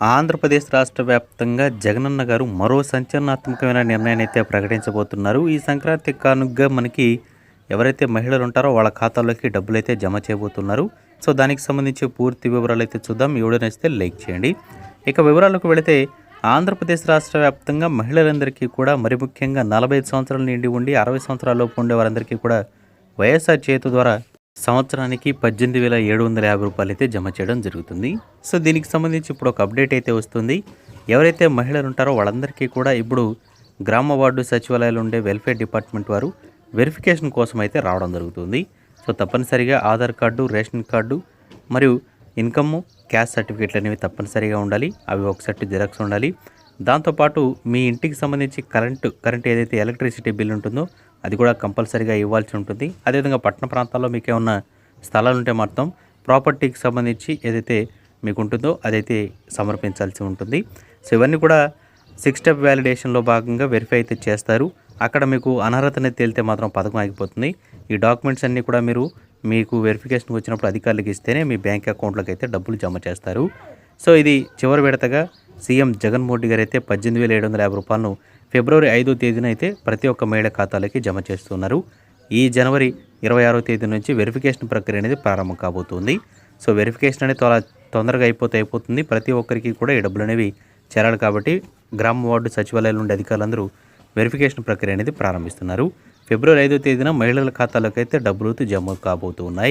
ఆంధ్రప్రదేశ్ రాష్ట్ర వ్యాప్తంగా జగనన్న గారు మరో సంచలనాత్మకమైన నిర్ణయాన్ని అయితే ప్రకటించబోతున్నారు. ఈ సంక్రాంతి కానుగ్గా మనకి ఎవరైతే మహిళలు ఉంటారో వాళ్ళ ఖాతాలోకి డబ్బులు అయితే జమ చేయబోతున్నారు. సో దానికి సంబంధించి పూర్తి వివరాలు అయితే చూద్దాం. ఈ వీడియో లైక్ చేయండి. ఇక వివరాలకు వెళితే ఆంధ్రప్రదేశ్ రాష్ట్ర వ్యాప్తంగా మహిళలందరికీ కూడా మరి ముఖ్యంగా నలభై ఐదు సంవత్సరాల నిండి ఉండి అరవై సంవత్సరాలలోపు ఉండే వారందరికీ కూడా వైఎస్ఆర్ చేతు ద్వారా సంవత్సరానికి పద్దెనిమిది వేల ఏడు వందల యాభై రూపాయలు అయితే జమ చేయడం జరుగుతుంది. సో దీనికి సంబంధించి ఇప్పుడు ఒక అప్డేట్ అయితే వస్తుంది. ఎవరైతే మహిళలు ఉంటారో వాళ్ళందరికీ కూడా ఇప్పుడు గ్రామ వార్డు సచివాలయాలు ఉండే వెల్ఫేర్ డిపార్ట్మెంట్ వారు వెరిఫికేషన్ కోసం అయితే రావడం జరుగుతుంది. సో తప్పనిసరిగా ఆధార్ కార్డు రేషన్ కార్డు మరియు ఇన్కమ్ క్యాష్ సర్టిఫికేట్లు అనేవి తప్పనిసరిగా ఉండాలి. అవి ఒకసారి జిరాక్స్ ఉండాలి. దాంతోపాటు మీ ఇంటికి సంబంధించి కరెంటు కరెంట్ ఏదైతే ఎలక్ట్రిసిటీ బిల్ ఉంటుందో అది కూడా కంపల్సరీగా ఇవ్వాల్సి ఉంటుంది. అదేవిధంగా పట్టణ ప్రాంతాల్లో మీకు ఏమన్నా స్థలాలు ఉంటే మాత్రం ప్రాపర్టీకి సంబంధించి ఏదైతే మీకు ఉంటుందో అదైతే సమర్పించాల్సి ఉంటుంది. సో ఇవన్నీ కూడా సిక్స్ స్టెప్ వ్యాలిడేషన్లో భాగంగా వెరిఫై అయితే చేస్తారు. అక్కడ మీకు అనర్హత అనేది తేలితే మాత్రం పథకం ఆగిపోతుంది. ఈ డాక్యుమెంట్స్ అన్నీ కూడా మీరు మీకు వెరిఫికేషన్కి వచ్చినప్పుడు అధికారులకు ఇస్తేనే మీ బ్యాంక్ అకౌంట్లోకి అయితే డబ్బులు జమ చేస్తారు. సో ఇది చివరి విడతగా సీఎం జగన్మోహన్ రెడ్డి గారు అయితే పద్దెనిమిది వేల ఏడు వందల యాభై రూపాయలను ఫిబ్రవరి ఐదో తేదీన అయితే ప్రతి ఒక్క మహిళ ఖాతాలకి జమ చేస్తున్నారు. ఈ జనవరి ఇరవై ఆరో తేదీ నుంచి వెరిఫికేషన్ ప్రక్రియ అనేది ప్రారంభం కాబోతుంది. సో వెరిఫికేషన్ అనేది త్వర తొందరగా అయిపోతే అయిపోతుంది. ప్రతి ఒక్కరికి కూడా ఈ డబ్బులు అనేవి చేరాలి కాబట్టి గ్రామ వార్డు సచివాలయాల నుండి అధికారులందరూ వెరిఫికేషన్ ప్రక్రియ అనేది ప్రారంభిస్తున్నారు. ఫిబ్రవరి ఐదో తేదీన మహిళల ఖాతాలకు అయితే డబ్బులు జమ కాబోతున్నాయి.